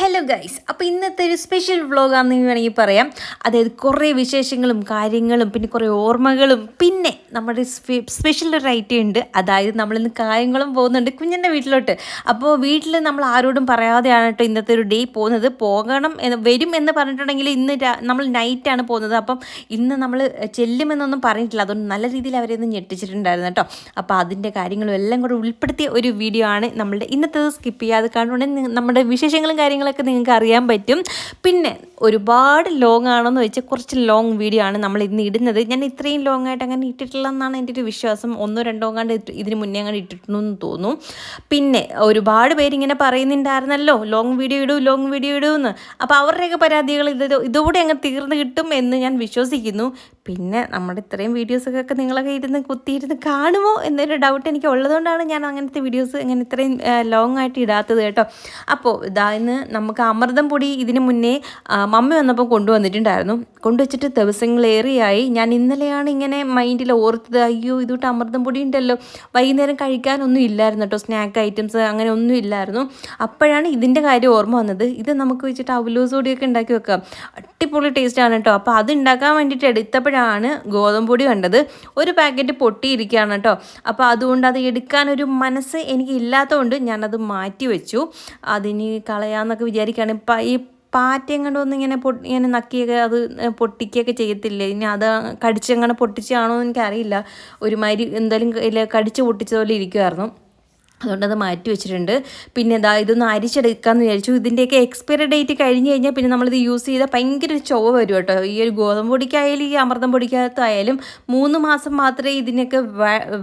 Hello guys അപ്പോൾ ഇന്നത്തെ ഒരു സ്പെഷ്യൽ വ്ളോഗാണെന്ന് വേണമെങ്കിൽ പറയാം. അതായത് കുറേ വിശേഷങ്ങളും കാര്യങ്ങളും പിന്നെ കുറേ ഓർമ്മകളും പിന്നെ നമ്മുടെ സ്പെഷ്യൽ ഒരു ഐറ്റം ഉണ്ട്. അതായത് നമ്മളിന്ന് കാര്യങ്ങളും പോകുന്നുണ്ട് കുഞ്ഞിന്റെ വീട്ടിലോട്ട്. അപ്പോൾ വീട്ടിൽ നമ്മൾ ആരോടും പറയാതെയാണ് കേട്ടോ ഇന്നത്തെ ഒരു ഡേ പോകുന്നത്. പോകണം എന്ന് വരും എന്ന് പറഞ്ഞിട്ടുണ്ടെങ്കിൽ ഇന്ന് നമ്മൾ നൈറ്റാണ് പോകുന്നത്. അപ്പം ഇന്ന് നമ്മൾ ചെല്ലുമെന്നൊന്നും പറഞ്ഞിട്ടില്ല. അതുകൊണ്ട് നല്ല രീതിയിൽ അവരെ ഒന്ന് ഞെട്ടിച്ചിട്ടുണ്ടായിരുന്നു കേട്ടോ. അപ്പോൾ അതിന്റെ കാര്യങ്ങളും എല്ലാം കൂടെ ഉൾപ്പെടുത്തിയ ഒരു വീഡിയോ ആണ് നമ്മളുടെ ഇന്നത്തേത് സ്കിപ്പ് ചെയ്യാതെ കാണുകയാണെങ്കിൽ നമ്മുടെ വിശേഷങ്ങളും കാര്യങ്ങളൊക്കെ നിങ്ങൾക്ക് അറിയാൻ പറ്റും. പിന്നെ ഒരുപാട് ലോങ് ആണെന്ന് വെച്ചാൽ കുറച്ച് ലോങ് വീഡിയോ ആണ് നമ്മൾ ഇന്ന് ഇടുന്നത്. ഞാൻ ഇത്രയും ലോങ് ആയിട്ട് അങ്ങനെ ഇട്ടിട്ടില്ല എന്നാണ് എന്റെ ഒരു വിശ്വാസം. ഒന്നോ രണ്ടോ കണ്ട് ഇതിന് മുന്നേ അങ്ങനെ ഇട്ടിട്ടുണ്ടെന്ന് തോന്നുന്നു പിന്നെ ഒരുപാട് പേരിങ്ങനെ പറയുന്നുണ്ടായിരുന്നല്ലോ ലോങ് വീഡിയോ ഇടൂ ലോങ് വീഡിയോ ഇടൂ എന്ന് അപ്പോൾ അവരുടെയൊക്കെ പരാതികൾ ഇത് ഇതോടെ അങ്ങ് തീർന്നു കിട്ടും എന്ന് ഞാൻ വിശ്വസിക്കുന്നു. പിന്നെ നമ്മുടെ ഇത്രയും വീഡിയോസൊക്കെ നിങ്ങളൊക്കെ ഇരുന്ന് കുത്തിയിരുന്ന് കാണുമോ എന്നൊരു ഡൗട്ട് എനിക്ക് ഉള്ളതുകൊണ്ടാണ് ഞാൻ അങ്ങനത്തെ വീഡിയോസ് ഇങ്ങനെ ഇത്രയും ലോങ് ആയിട്ട് ഇടാത്തത് കേട്ടോ. അപ്പോൾ ഇതാ ഇന്ന് നമുക്ക് അമൃതം പൊടി ഇതിന് മുന്നേ മമ്മി വന്നപ്പോൾ കൊണ്ടുവന്നിട്ടുണ്ടായിരുന്നു. കൊണ്ടുവച്ചിട്ട് ദിവസങ്ങളേറെയായി. ഞാൻ ഇന്നലെയാണ് ഇങ്ങനെ മൈൻഡിൽ ഓർത്തത് അയ്യോ ഇതുകൊണ്ട് അമൃതം പൊടി ഉണ്ടല്ലോ. വൈകുന്നേരം കഴിക്കാനൊന്നും ഇല്ലായിരുന്നു കേട്ടോ. സ്നാക്ക് ഐറ്റംസ് അങ്ങനെ ഒന്നും ഇല്ലായിരുന്നു. അപ്പോഴാണ് ഇതിന്റെ കാര്യം ഓർമ്മ വന്നത്. ഇത് നമുക്ക് വെച്ചിട്ട് അവലോസ് പൊടിയൊക്കെ ഉണ്ടാക്കി വെക്കാം. അടിപൊളി ടേസ്റ്റാണ് കേട്ടോ. അപ്പോൾ അത് ഉണ്ടാക്കാൻ വേണ്ടിയിട്ട് എടുത്തപ്പോഴാണ് ഗോതമ്പ് പൊടി കണ്ടത് ഒരു പാക്കറ്റ് പൊട്ടിയിരിക്കുകയാണ് കേട്ടോ. അപ്പോൾ അതുകൊണ്ട് അത് എടുക്കാനൊരു മനസ്സ് എനിക്ക് ഇല്ലാത്തതുകൊണ്ട് ഞാനത് മാറ്റി വെച്ചു. അതിന് കളയാമെന്നൊക്കെ വിചാരിക്കുകയാണ്. ഇപ്പം ഈ പാറ്റയും കണ്ടൊന്നും ഇങ്ങനെ പൊട്ടി ഇങ്ങനെ നക്കിയൊക്കെ അത് പൊട്ടിക്കുകയൊക്കെ ചെയ്യത്തില്ലേ? ഇനി അത് കടിച്ചങ്ങനെ പൊട്ടിച്ചാണോ എന്ന് എനിക്കറിയില്ല. ഒരുമാതിരി എന്തായാലും കടിച്ച് പൊട്ടിച്ച പോലെ ഇരിക്കുമായിരുന്നു അതുകൊണ്ട് അത് മാറ്റി വെച്ചിട്ടുണ്ട്. പിന്നെ ഇതാ ഇതൊന്ന് അരിച്ചെടുക്കാമെന്ന് വിചാരിച്ചു. ഇതിന്റെയൊക്കെ എക്സ്പയറി ഡേറ്റ് കഴിഞ്ഞ് കഴിഞ്ഞാൽ പിന്നെ നമ്മളിത് യൂസ് ചെയ്താൽ ഭയങ്കര ഒരു ചൊവ വരും കേട്ടോ. ഈ ഒരു ഗോതമ്പ് പൊടിക്കായാലും ഈ അമൃതം പൊടിക്കകത്തായാലും മൂന്ന് മാസം മാത്രമേ ഇതിനൊക്കെ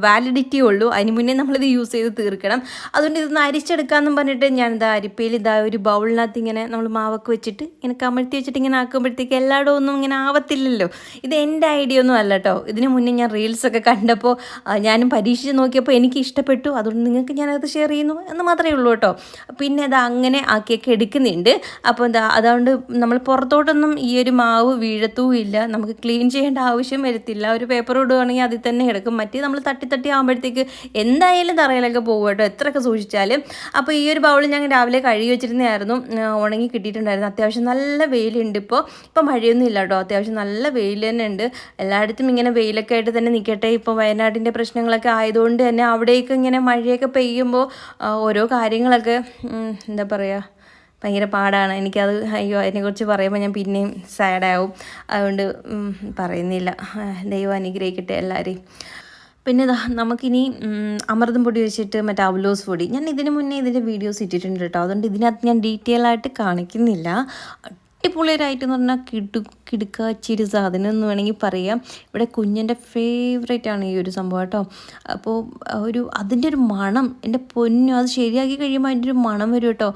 വാലിഡിറ്റി ഉള്ളൂ. അതിന് മുന്നേ നമ്മളിത് യൂസ് ചെയ്ത് തീർക്കണം. അതുകൊണ്ട് ഇതൊന്ന് അരിച്ചെടുക്കാമെന്നും പറഞ്ഞിട്ട് ഞാൻ ഇതാ അരിപ്പയിൽ ഇതാ ഒരു ബൗളിനകത്ത് ഇങ്ങനെ നമ്മൾ മാവൊക്കെ വെച്ചിട്ട് ഇങ്ങനെ കമഴ്ത്തി വെച്ചിട്ട് ഇങ്ങനെ ആക്കുമ്പോഴത്തേക്ക് എല്ലായിടവും ഒന്നും ഇങ്ങനെ ആവത്തില്ലല്ലോ. ഇത് എന്റെ ഐഡിയ ഒന്നും അല്ല കേട്ടോ. ഇതിന് മുന്നേ ഞാൻ റീൽസൊക്കെ കണ്ടപ്പോൾ ഞാനും പരീക്ഷിച്ച് നോക്കിയപ്പോൾ എനിക്ക് ഇഷ്ടപ്പെട്ടു അതുകൊണ്ട് നിങ്ങൾക്ക് ഞാനത് ഷെയർ ചെയ്യുന്നു എന്ന് മാത്രമേ ഉള്ളൂ കേട്ടോ. പിന്നെ അത് അങ്ങനെ ആക്കിയൊക്കെ എടുക്കുന്നുണ്ട്. അപ്പോൾ എന്താ അതുകൊണ്ട് നമ്മൾ പുറത്തോട്ടൊന്നും ഈ ഒരു മാവ് വീഴത്തുമില്ല നമുക്ക് ക്ലീൻ ചെയ്യേണ്ട ആവശ്യം വരത്തില്ല. ഒരു പേപ്പർ ഇടുകയാണെങ്കിൽ അതിൽ തന്നെ കിടക്കും. മറ്റേ നമ്മൾ തട്ടി തട്ടി ആകുമ്പോഴത്തേക്ക് എന്തായാലും തറയിലൊക്കെ പോകും കേട്ടോ. എത്രയൊക്കെ സൂക്ഷിച്ചാലും. അപ്പോൾ ഈ ഒരു ബൗൾ ഞാൻ രാവിലെ കഴുകി വെച്ചിരുന്നതായിരുന്നു. ഉണങ്ങി കിട്ടിയിട്ടുണ്ടായിരുന്നു. അത്യാവശ്യം നല്ല വെയിലുണ്ട് ഇപ്പോൾ ഇപ്പോൾ മഴയൊന്നും ഇല്ല കേട്ടോ. അത്യാവശ്യം നല്ല വെയിൽ തന്നെ ഉണ്ട്. എല്ലായിടത്തും ഇങ്ങനെ വെയിലൊക്കെ ആയിട്ട് തന്നെ നിൽക്കട്ടെ ഇപ്പോൾ വയനാടിന്റെ പ്രശ്നങ്ങളൊക്കെ ആയതുകൊണ്ട് തന്നെ അവിടേക്ക് ഇങ്ങനെ മഴയൊക്കെ പെയ്യുമ്പോൾ ആ, ഓരോ കാര്യങ്ങളൊക്കെ എന്താ പറയുക ഭയങ്കര പാടാണ്. എനിക്കത് അയ്യോ അതിനെക്കുറിച്ച് പറയുമ്പോൾ ഞാൻ പിന്നെയും സാഡാവും. അതുകൊണ്ട് പറയുന്നില്ല. ദൈവം അനുഗ്രഹിക്കട്ടെ എല്ലാവരെയും. പിന്നെ നമുക്കിനി അമൃതം പൊടി വെച്ചിട്ട് മറ്റേ അവലോസ് പൊടി. ഞാൻ ഇതിന് മുന്നേ ഇതിന്റെ വീഡിയോസ് ഇട്ടിട്ടുണ്ട് കേട്ടോ. അതുകൊണ്ട് ഇതിനകത്ത് ഞാൻ ഡീറ്റെയിൽ ആയിട്ട് കാണിക്കുന്നില്ല. അടിപൊളിയൊരായിട്ട് എന്ന് പറഞ്ഞാൽ കിടു കിടുക്കാച്ചിരി സാധനം എന്ന് വേണമെങ്കിൽ പറയാം. ഇവിടെ കുഞ്ഞിന്റെ ഫേവറേറ്റ് ആണ് ഈ ഒരു സംഭവം കേട്ടോ. അപ്പോൾ ഒരു അതിന്റെ ഒരു മണം എന്റെ പൊന്നു അത് ശരിയാക്കി കഴിയുമ്പോൾ അതിന്റെ ഒരു മണം വരും കേട്ടോ.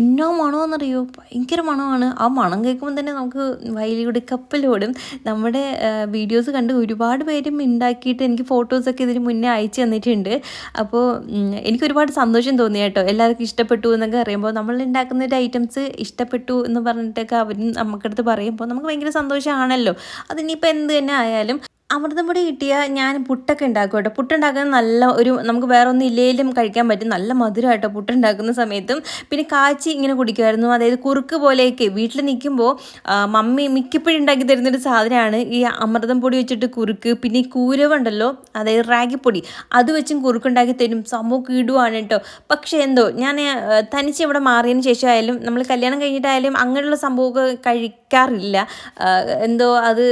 എന്നാ മണമെന്നറിയോ ഭയങ്കര മണമാണ്. ആ മണം കേൾക്കുമ്പോൾ തന്നെ നമുക്ക് വയലിയുടെ കപ്പലോടും നമ്മുടെ വീഡിയോസ് കണ്ട് ഒരുപാട് പേരും ഉണ്ടാക്കിയിട്ട് എനിക്ക് ഫോട്ടോസൊക്കെ ഇതിന് മുന്നേ അയച്ചു തന്നിട്ടുണ്ട്. അപ്പോൾ എനിക്ക് ഒരുപാട് സന്തോഷം തോന്നി കേട്ടോ. എല്ലാവർക്കും ഇഷ്ടപ്പെട്ടു എന്നൊക്കെ അറിയുമ്പോൾ നമ്മൾ ഉണ്ടാക്കുന്ന ഒരു ഐറ്റംസ് ഇഷ്ടപ്പെട്ടു എന്ന് പറഞ്ഞിട്ടൊക്കെ അവരും നമുക്കടുത്ത് പറയുമ്പോൾ നമുക്ക് ഭയങ്കര സന്തോഷമാണല്ലോ അതിനിപ്പോൾ എന്ത് തന്നെ ആയാലും അമൃതം പൊടി കിട്ടിയാൽ ഞാൻ പുട്ടൊക്കെ ഉണ്ടാക്കും കേട്ടോ. പുട്ടുണ്ടാക്കുന്ന നല്ല ഒരു നമുക്ക് വേറെ ഒന്നും ഇല്ലേലും കഴിക്കാൻ പറ്റും. നല്ല മധുരമായിട്ടോ പുട്ടുണ്ടാക്കുന്ന സമയത്തും പിന്നെ കാച്ചി ഇങ്ങനെ കുടിക്കുമായിരുന്നു. അതായത് കുറുക്ക് പോലെയൊക്കെ വീട്ടിൽ നിൽക്കുമ്പോൾ മമ്മി മിക്കപ്പോഴും ഉണ്ടാക്കി തരുന്നൊരു സാധനമാണ് ഈ അമൃതം പൊടി വെച്ചിട്ട് കുറുക്ക്. പിന്നെ ഈ കൂരവുണ്ടല്ലോ അതായത് റാഗിപ്പൊടി അത് വെച്ചും കുറുക്കുണ്ടാക്കി തരും. സംഭവം കീടുവാണ് കേട്ടോ. പക്ഷേ എന്തോ ഞാൻ തനിച്ച് ഇവിടെ മാറിയതിന് ശേഷമായാലും നമ്മൾ കല്യാണം കഴിഞ്ഞിട്ടായാലും അങ്ങനെയുള്ള സംഭവമൊക്കെ കഴിക്കാറില്ല. എന്തോ അത്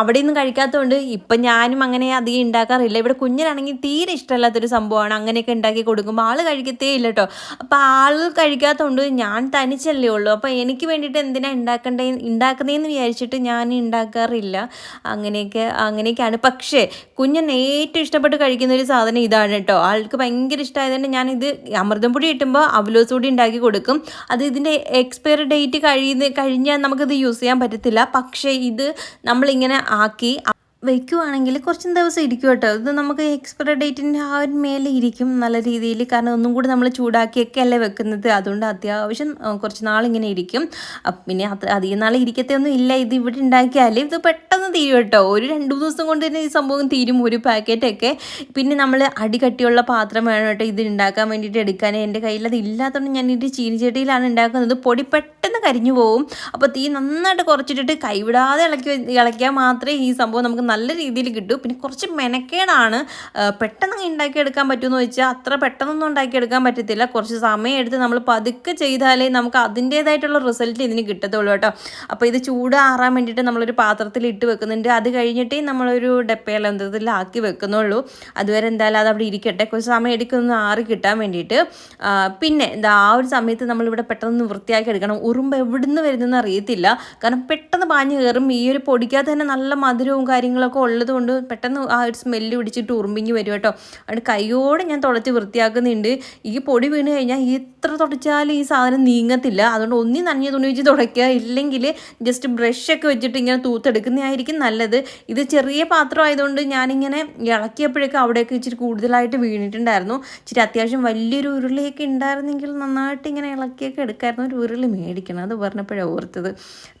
അവിടെ നിന്ന് കഴിക്കാത്തതുകൊണ്ട് ഇപ്പം ഞാനും അങ്ങനെ അധികം ഉണ്ടാക്കാറില്ല ഇവിടെ കുഞ്ഞിനാണെങ്കിൽ തീരെ ഇഷ്ടമല്ലാത്തൊരു സംഭവമാണ്. അങ്ങനെയൊക്കെ ഉണ്ടാക്കി കൊടുക്കുമ്പോൾ ആൾ കഴിക്കത്തേ ഇല്ല കേട്ടോ അപ്പോൾ ആൾ കഴിക്കാത്തതുകൊണ്ട് ഞാൻ തനിച്ചല്ലേ ഉള്ളൂ. അപ്പോൾ എനിക്ക് വേണ്ടിയിട്ട് എന്തിനാ ഉണ്ടാക്കേണ്ടത് ഉണ്ടാക്കുന്നതെന്ന് വിചാരിച്ചിട്ട് ഞാൻ ഉണ്ടാക്കാറില്ല അങ്ങനെയൊക്കെ അങ്ങനെയൊക്കെയാണ്. പക്ഷേ കുഞ്ഞൻ ഏറ്റവും ഇഷ്ടപ്പെട്ട് കഴിക്കുന്ന ഒരു സാധനം ഇതാണ് കേട്ടോ ആൾക്ക് ഭയങ്കര ഇഷ്ടമായതുകൊണ്ട് ഞാനിത് അമൃതം പൊടി കിട്ടുമ്പോൾ അവലോസ് പൊടി ഉണ്ടാക്കി കൊടുക്കും. അത് ഇതിന്റെ എക്സ്പയറി ഡേറ്റ് കഴിയുന്ന കഴിഞ്ഞാൽ നമുക്കിത് യൂസ് ചെയ്യാൻ പറ്റത്തില്ല. പക്ഷേ ഇത് നമ്മളിങ്ങനെ ആക്കി വെക്കുവാണെങ്കിൽ കുറച്ച് ദിവസം ഇരിക്കും കേട്ടോ. ഇത് നമുക്ക് എക്സ്പയർ ഡേറ്റിന്റെ ആ ഒരു മേലെ ഇരിക്കും നല്ല രീതിയിൽ. കാരണം ഒന്നും കൂടി നമ്മൾ ചൂടാക്കിയൊക്കെ അല്ലേ വെക്കുന്നത്. അതുകൊണ്ട് അത്യാവശ്യം കുറച്ച് നാളിങ്ങനെ ഇരിക്കും. പിന്നെ അത്ര അധികം നാൾ ഇരിക്കത്തൊന്നും ഇല്ല. ഇത് ഇവിടെ ഉണ്ടാക്കിയാൽ ഇത് പെട്ടെന്ന് തീരും കേട്ടോ. ഒരു രണ്ട് മൂന്ന് ദിവസം കൊണ്ട് തന്നെ ഈ സംഭവം തീരും ഒരു പാക്കറ്റൊക്കെ പിന്നെ നമ്മൾ അടികട്ടിയുള്ള പാത്രം വേണം കേട്ടോ ഇത് ഉണ്ടാക്കാൻ വേണ്ടിയിട്ട് എടുക്കാൻ. എന്റെ കയ്യിൽ അത് ഇല്ലാത്തതുകൊണ്ട് ഞാൻ ഇത് ചീനിച്ചട്ടിയിലാണ് ഉണ്ടാക്കുന്നത്. പൊടി പെട്ടെന്ന് കരിഞ്ഞു പോകും അപ്പോൾ തീ നന്നായിട്ട് കുറച്ചിട്ടിട്ട് കൈവിടാതെ ഇളക്കി ഇളക്കിയാൽ മാത്രമേ ഈ സംഭവം നമുക്ക് നല്ല രീതിയിൽ കിട്ടും. പിന്നെ കുറച്ച് മെനക്കേടാണ്. പെട്ടെന്ന് ഉണ്ടാക്കിയെടുക്കാൻ പറ്റുമെന്ന് വെച്ചാൽ അത്ര പെട്ടെന്നൊന്നും ഉണ്ടാക്കിയെടുക്കാൻ പറ്റത്തില്ല. കുറച്ച് സമയം എടുത്ത് നമ്മൾ പതുക്കെ ചെയ്താലേ നമുക്ക് അതിന്റേതായിട്ടുള്ള റിസൾട്ട് ഇതിന് കിട്ടത്തുള്ളൂ കേട്ടോ. അപ്പോൾ ഇത് ചൂടാറാൻ വേണ്ടിയിട്ട് നമ്മളൊരു പാത്രത്തിൽ ഇട്ട് വെക്കുന്നുണ്ട്. അത് കഴിഞ്ഞിട്ടേ നമ്മളൊരു ഡപ്പയിലെ എന്തെങ്കിലാക്കി വെക്കുന്നുള്ളൂ. അതുവരെ എന്തായാലും അത് അവിടെ ഇരിക്കട്ടെ. കുറച്ച് സമയം എടുക്കൊന്ന് ആറി കിട്ടാൻ വേണ്ടിയിട്ട്. പിന്നെ എന്താ ആ ഒരു സമയത്ത് നമ്മളിവിടെ പെട്ടെന്ന് വൃത്തിയാക്കി എടുക്കണം. ഉറുമ്പ് എവിടുന്ന് വരുന്നതെന്ന് അറിയത്തില്ല. കാരണം പെട്ടെന്ന് പാഞ്ഞ് കയറും. ഈ ഒരു പൊടിക്കാത്ത തന്നെ നല്ല മധുരവും കാര്യങ്ങളൊക്കെ ഉള്ളതുകൊണ്ട് പെട്ടെന്ന് ആ ഒരു സ്മെല്ല് പിടിച്ചിട്ട് ഉറുമ്പിങ്ങി വരും കേട്ടോ. അതുകൊണ്ട് കൈയോടെ ഞാൻ തുടച്ച് വൃത്തിയാക്കുന്നുണ്ട്. ഈ പൊടി വീണ് കഴിഞ്ഞാൽ എത്ര തുടച്ചാലും ഈ സാധനം നീങ്ങത്തില്ല. അതുകൊണ്ട് ഒന്നി നനഞ്ഞ തുണി വെച്ച് തുടയ്ക്കുക ഇല്ലെങ്കിൽ ജസ്റ്റ് ബ്രഷൊക്കെ വെച്ചിട്ട് ഇങ്ങനെ തൂത്തെടുക്കുന്നതായിരിക്കും നല്ലത്. ഇത് ചെറിയ പാത്രം ആയതുകൊണ്ട് ഞാനിങ്ങനെ ഇളക്കിയപ്പോഴേക്കും അവിടെയൊക്കെ ഇച്ചിരി കൂടുതലായിട്ട് വീണിട്ടുണ്ടായിരുന്നു. ഇച്ചിരി അത്യാവശ്യം വലിയൊരു ഉരുളിയൊക്കെ ഉണ്ടായിരുന്നെങ്കിൽ നന്നായിട്ട് ഇങ്ങനെ ഇളക്കിയൊക്കെ എടുക്കായിരുന്നു. ഒരു ഉരുളി മേടിക്കണം. അത് പറഞ്ഞപ്പോഴാണ് ഓർത്തത്.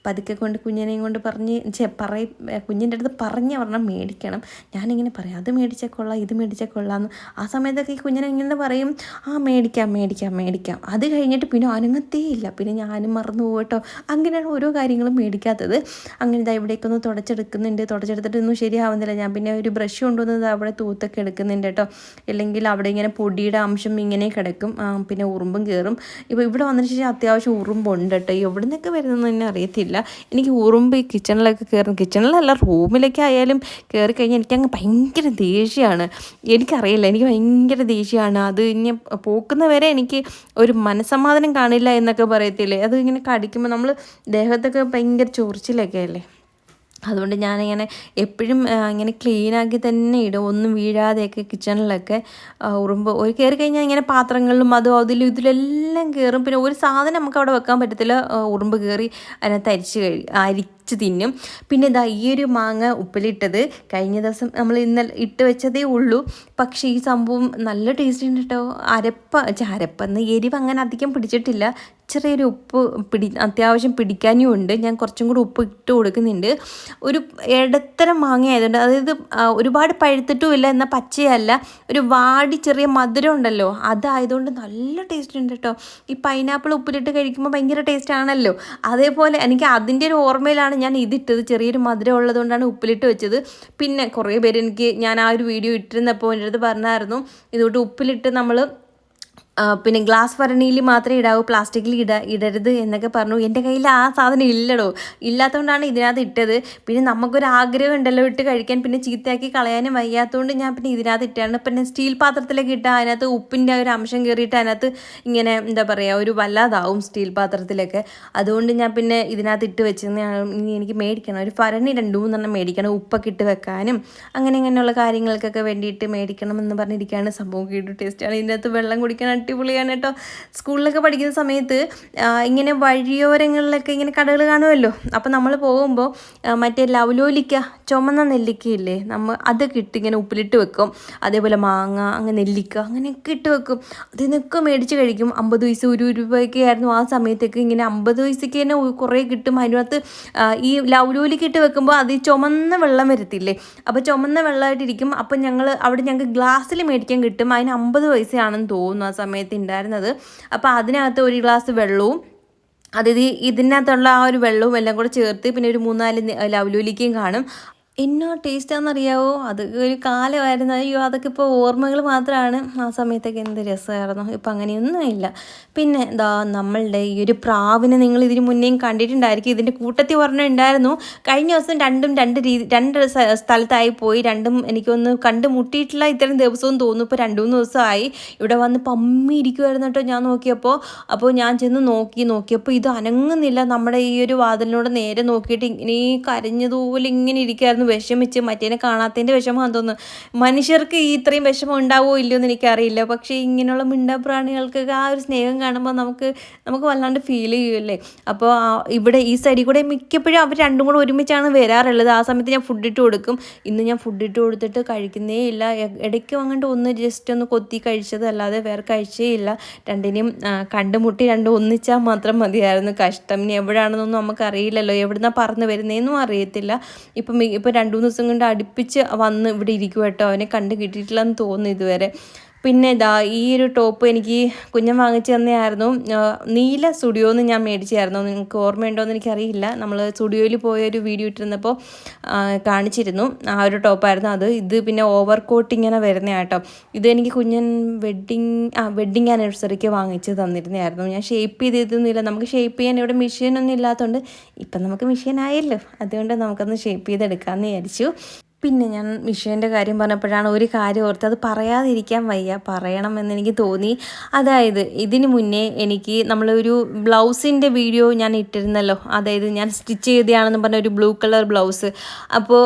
പതുക്കെ കൊണ്ട് കുഞ്ഞിനെയും കൊണ്ട് പറഞ്ഞ് പറയും കുഞ്ഞിന്റെ അടുത്ത് പറഞ്ഞ് പറഞ്ഞാൽ മേടിക്കണം. ഞാനിങ്ങനെ പറയാം അത് മേടിച്ചാൽ കൊള്ളാം ഇത് മേടിച്ചാൽ കൊള്ളാമെന്ന് ആ സമയത്തൊക്കെ ഈ കുഞ്ഞിനെ ഇങ്ങനെ പറയും ആ മേടിക്കാം മേടിക്കാം മേടിക്കാം. അത് കഴിഞ്ഞിട്ട് പിന്നെ അനങ്ങത്തേ ഇല്ല പിന്നെ ഞാനും മറന്നു പോകട്ടോ കേട്ടോ. അങ്ങനെയാണ് ഓരോ കാര്യങ്ങളും മേടിക്കാത്തത്. അങ്ങനെ ഇതാ ഇവിടേക്കൊന്ന് തുടച്ചെടുക്കുന്നുണ്ട്. തുടച്ചെടുത്തിട്ടൊന്നും ശരിയാവുന്നില്ല. ഞാൻ പിന്നെ ഒരു ബ്രഷ് കൊണ്ടുവന്നത് അവിടെ തൂത്തൊക്കെ എടുക്കുന്നുണ്ട് കേട്ടോ. ഇല്ലെങ്കിൽ അവിടെ ഇങ്ങനെ പൊടിയുടെ അംശം ഇങ്ങനെ കിടക്കും. പിന്നെ ഉറുമ്പും കയറും. ഇപ്പോൾ ഇവിടെ വന്നതിന് ശേഷം അത്യാവശ്യം ഉറുമ്പുണ്ട് കേട്ടോ. എവിടെ നിന്നൊക്കെ വരുന്നതെന്ന് തന്നെ അറിയത്തില്ല. എനിക്ക് ഉറുമ്പ് ഈ കിച്ചണിലൊക്കെ കയറും. കിച്ചണിലല്ല റൂമിലൊക്കെ ആയാലും കയറി കഴിഞ്ഞാൽ എനിക്കങ്ങ് ഭയങ്കര ദേഷ്യമാണ് എനിക്കറിയില്ല എനിക്ക് ഭയങ്കര ദേഷ്യമാണ് അത് ഇനി പോക്കുന്നവരെ എനിക്ക് ഒരു മനസ്സമാധാനം കാണില്ല എന്നൊക്കെ പറയത്തില്ലേ? അത് ഇങ്ങനെ കടിക്കുമ്പോൾ നമ്മൾ ദേഹത്തൊക്കെ ഭയങ്കര ചൊറിച്ചിലൊക്കെ അല്ലേ? അതുകൊണ്ട് ഞാനിങ്ങനെ എപ്പോഴും ഇങ്ങനെ ക്ലീനാക്കി തന്നെ ഇടും. ഒന്നും വീഴാതെയൊക്കെ കിച്ചണിലൊക്കെ ഉറുമ്പ്. ഒരു കയറി കഴിഞ്ഞാൽ ഇങ്ങനെ പാത്രങ്ങളിലും അതും അതിലും ഇതിലെല്ലാം കയറും പിന്നെ ഒരു സാധനം നമുക്ക് അവിടെ വെക്കാൻ പറ്റത്തില്ല. ഉറുമ്പ് കയറി അതിനകത്ത് അരിച്ച് കഴി അരിച്ച് തിന്നും. പിന്നെ ഇതാ ഈ ഒരു മാങ്ങ ഉപ്പിലിട്ടത് കഴിഞ്ഞ ദിവസം നമ്മൾ ഇന്നലെ ഇട്ട് വെച്ചതേ ഉള്ളൂ. പക്ഷേ ഈ സംഭവം നല്ല ടേസ്റ്റ് ഉണ്ട് കേട്ടോ അരപ്പ അരപ്പെന്ന് എരിവ് അങ്ങനെ അധികം പിടിച്ചിട്ടില്ല. ചെറിയൊരു ഉപ്പ് പിടി അത്യാവശ്യം പിടിക്കാനും ഉണ്ട്. ഞാൻ കുറച്ചും കൂടി ഉപ്പ് ഇട്ട് കൊടുക്കുന്നുണ്ട്. ഒരു ഇടത്തരം മാങ്ങ ആയതുകൊണ്ട് അതായത് ഒരുപാട് പഴുത്തിട്ടും ഇല്ല എന്നാൽ പച്ചയല്ല. ഒരു വാടി ചെറിയ മധുരം ഉണ്ടല്ലോ അതായതുകൊണ്ട് നല്ല ടേസ്റ്റ് ഉണ്ട് കേട്ടോ ഈ പൈനാപ്പിൾ ഉപ്പിലിട്ട് കഴിക്കുമ്പോൾ ഭയങ്കര ടേസ്റ്റ് ആണല്ലോ. അതേപോലെ എനിക്ക് അതിന്റെ ഒരു ഓർമ്മയിലാണ് ഞാൻ ഇതിട്ടത്. ചെറിയൊരു മധുരം ഉള്ളതുകൊണ്ടാണ് ഉപ്പിലിട്ട് വെച്ചത്. പിന്നെ കുറേ പേര് എനിക്ക് ഞാൻ ആ ഒരു വീഡിയോ ഇട്ടിരുന്നപ്പോൾ എന്റെ അടുത്ത് പറഞ്ഞായിരുന്നു. ഇതുകൊണ്ട് ഉപ്പിലിട്ട് നമ്മൾ പിന്നെ ഗ്ലാസ് ഭരണിയിൽ മാത്രമേ ഇടാവൂ പ്ലാസ്റ്റിക്കിൽ ഇട ഇടരുത് എന്നൊക്കെ പറഞ്ഞു. എന്റെ കയ്യിൽ ആ സാധനം ഇല്ലടോ. ഇല്ലാത്തതുകൊണ്ടാണ് ഇതിനകത്ത് ഇട്ടത്. പിന്നെ നമുക്കൊരു ആഗ്രഹം ഉണ്ടല്ലോ ഇട്ട് കഴിക്കാൻ. പിന്നെ ചീത്തയാക്കി കളയാനും വയ്യാത്തതുകൊണ്ട് ഞാൻ പിന്നെ ഇതിനകത്ത് ഇട്ടാണ്. പിന്നെ സ്റ്റീൽ പാത്രത്തിലേക്ക് ഇട്ടാൽ അതിനകത്ത് ഉപ്പിന്റെ ഒരു അംശം കയറിയിട്ട് അതിനകത്ത് ഇങ്ങനെ എന്താ പറയുക ഒരു വല്ലാതാവും സ്റ്റീൽ പാത്രത്തിലൊക്കെ. അതുകൊണ്ട് ഞാൻ പിന്നെ ഇതിനകത്ത് ഇട്ട് വെച്ചെന്നാണ് ഇനി എനിക്ക് മേടിക്കണം. ഒരു ഭരണി രണ്ട് മൂന്നെണ്ണം മേടിക്കണം. ഉപ്പൊക്കെ ഇട്ട് വെക്കാനും അങ്ങനെ ഇങ്ങനെയുള്ള കാര്യങ്ങൾക്കൊക്കെ വേണ്ടിയിട്ട് മേടിക്കണം എന്ന് പറഞ്ഞിരിക്കുകയാണ് സംഭവം കേട്ടു. ടേസ്റ്റാണ്. ഇതിനകത്ത് വെള്ളം കുടിക്കാൻ അടിപൊളിയാണ് കേട്ടോ. സ്കൂളിലൊക്കെ പഠിക്കുന്ന സമയത്ത് ഇങ്ങനെ വഴിയോരങ്ങളിലൊക്കെ ഇങ്ങനെ കടകൾ കാണുമല്ലോ? അപ്പോൾ നമ്മൾ പോകുമ്പോൾ മറ്റേ ലവലോലിക്ക ചുമന്ന നെല്ലിക്കയില്ലേ? നമ്മൾ അതൊക്കെ ഇട്ട് ഇങ്ങനെ ഉപ്പിലിട്ട് വെക്കും. അതേപോലെ മാങ്ങ അങ്ങനെ നെല്ലിക്ക അങ്ങനെയൊക്കെ ഇട്ട് വെക്കും. അതിനൊക്കെ മേടിച്ച് കഴിക്കും. അമ്പത് പൈസ ഒരു രൂപയൊക്കെ ആയിരുന്നു ആ സമയത്തൊക്കെ ഇങ്ങനെ അമ്പത് പൈസയ്ക്ക് തന്നെ കുറേ കിട്ടും. അതിനകത്ത് ഈ ലവലോലിക്ക് ഇട്ട് വെക്കുമ്പോൾ അത് ചുമന്ന വെള്ളം വരത്തില്ലേ? അപ്പോൾ ചുമന്ന വെള്ളമായിട്ടിരിക്കും. അപ്പം ഞങ്ങൾ അവിടെ ഞങ്ങൾക്ക് ഗ്ലാസ്സിൽ മേടിക്കാൻ കിട്ടും. അതിന് അമ്പത് പൈസയാണെന്ന് തോന്നുന്നു ആ സമയത്ത്. ഉണ്ടായിരുന്നത് അപ്പോൾ അതിനകത്ത് ഒരു ഗ്ലാസ് വെള്ളവും അതായത് ഇതിനകത്തുള്ള ആ ഒരു വെള്ളവും എല്ലാം കൂടെ ചേർത്ത് പിന്നെ ഒരു മൂന്നാൽ നി- കാണും. എന്നോ ടേസ്റ്റാണെന്നറിയാവോ അത് ഒരു കാലമായിരുന്നു. അയ്യോ അതൊക്കെ ഇപ്പോൾ ഓർമ്മകൾ മാത്രമാണ്. ആ സമയത്തൊക്കെ എന്ത് രസമായിരുന്നു. ഇപ്പം അങ്ങനെയൊന്നും ഇല്ല പിന്നെ എന്താ നമ്മളുടെ ഈ ഒരു പ്രാവിനെ നിങ്ങൾ ഇതിന് മുന്നേയും കണ്ടിട്ടുണ്ടായിരിക്കും. ഇതിന്റെ കൂട്ടത്തിൽ പറഞ്ഞിട്ടുണ്ടായിരുന്നു കഴിഞ്ഞ ദിവസം രണ്ടും രണ്ട് രീതി രണ്ട് സ്ഥലത്തായി പോയി. രണ്ടും എനിക്കൊന്ന് കണ്ടുമുട്ടിയിട്ടില്ല ഇത്രയും ദിവസവും തോന്നുന്നു. ഇപ്പോൾ രണ്ട് മൂന്ന് ദിവസമായി. ഇവിടെ വന്ന് പമ്മി ഇരിക്കുമായിരുന്നു കേട്ടോ ഞാൻ നോക്കിയപ്പോൾ അപ്പോൾ ഞാൻ ചെന്ന് നോക്കി നോക്കിയപ്പോൾ ഇത് അനങ്ങുന്നില്ല. നമ്മുടെ ഈ ഒരു വാതിലിനോട് നേരെ നോക്കിയിട്ട് ഇങ്ങനെ കരഞ്ഞതുപോലെ ഇങ്ങനെ ഇരിക്കുമായിരുന്നു വിഷമിച്ച് മറ്റേനെ കാണാത്തതിന്റെ വിഷമം തോന്നുന്നു മനുഷ്യർക്ക് ഇത്രയും വിഷമം ഉണ്ടാവുമോ ഇല്ലയോ എന്ന് എനിക്കറിയില്ല. പക്ഷേ ഇങ്ങനെയുള്ള മിണ്ടാപ്രാണികൾക്കൊക്കെ ആ ഒരു സ്നേഹം കാണുമ്പോൾ നമുക്ക് നമുക്ക് വല്ലാണ്ട് ഫീൽ ചെയ്യുമല്ലേ അപ്പോൾ ഇവിടെ ഈ സൈഡിൽ കൂടെ മിക്കപ്പോഴും അവർ രണ്ടും കൂടെ ഒരുമിച്ചാണ് വരാറുള്ളത്. ആ സമയത്ത് ഞാൻ ഫുഡ് ഇട്ട് കൊടുക്കും. ഇന്ന് ഞാൻ ഫുഡ് ഇട്ട് കൊടുത്തിട്ട് കഴിക്കുന്നേ ഇല്ല. ഇടയ്ക്ക് അങ്ങോട്ട് ഒന്ന് ജസ്റ്റ് ഒന്ന് കൊത്തി കഴിച്ചതല്ലാതെ വേറെ കഴിച്ചേ ഇല്ല. രണ്ടിനെയും കണ്ടുമുട്ടി രണ്ടും ഒന്നിച്ചാൽ മാത്രം മതിയായിരുന്നു. കഷ്ടം. ഇനി എവിടെയാണെന്നൊന്നും നമുക്കറിയില്ലല്ലോ. എവിടുന്നാണ് പറന്ന് വരുന്നതെന്നും അറിയത്തില്ല. ഇപ്പം ഇപ്പം രണ്ട് മൂന്ന് ദിവസം കൊണ്ട് അടുപ്പിച്ച് വന്ന് ഇവിടെ ഇരിക്കും കേട്ടോ അവനെ കണ്ട് കിട്ടിയിട്ടില്ലെന്ന് തോന്നുന്നു ഇതുവരെ. പിന്നെ ഇതാ ഈ ഒരു ടോപ്പ് എനിക്ക് കുഞ്ഞൻ വാങ്ങിച്ചു തന്നെയായിരുന്നു. നീല സ്റ്റുഡിയോ എന്ന് ഞാൻ മേടിച്ചായിരുന്നു. നിങ്ങൾക്ക് ഓർമ്മയുണ്ടോ എന്ന് എനിക്കറിയില്ല. നമ്മൾ സ്റ്റുഡിയോയിൽ പോയൊരു വീഡിയോ ഇട്ടിരുന്നപ്പോൾ കാണിച്ചിരുന്നു. ആ ഒരു ടോപ്പായിരുന്നു അത്. ഇത് പിന്നെ ഓവർ കോട്ട് ഇങ്ങനെ വരുന്ന കേട്ടോ. ഇത് എനിക്ക് കുഞ്ഞൻ വെഡ്ഡിങ് ആ വെഡ്ഡിങ് ആനിവേഴ്സറിക്ക് വാങ്ങിച്ച് തന്നിരുന്നതായിരുന്നു. ഞാൻ ഷേപ്പ് ചെയ്തിരുന്നില്ല. നമുക്ക് ഷേപ്പ് ചെയ്യാൻ ഇവിടെ മെഷീനൊന്നും ഇല്ലാത്തതുകൊണ്ട് ഇപ്പം നമുക്ക് മെഷീൻ ആയല്ലോ. അതുകൊണ്ട് നമുക്കൊന്ന് ഷേപ്പ് ചെയ്തെടുക്കാമെന്ന് വിചാരിച്ചു. പിന്നെ ഞാൻ മിഷേന്റെ കാര്യം പറഞ്ഞപ്പോഴാണ് ഒരു കാര്യം ഓർത്ത് അത് പറയാതിരിക്കാൻ വയ്യ പറയണമെന്ന് എനിക്ക് തോന്നി. അതായത് ഇതിന് മുന്നേ എനിക്ക് നമ്മളൊരു ബ്ലൗസിന്റെ വീഡിയോ ഞാൻ ഇട്ടിരുന്നല്ലോ അതായത് ഞാൻ സ്റ്റിച്ച് ചെയ്തതാണെന്ന് പറഞ്ഞ ഒരു ബ്ലൂ കളർ ബ്ലൗസ്. അപ്പോൾ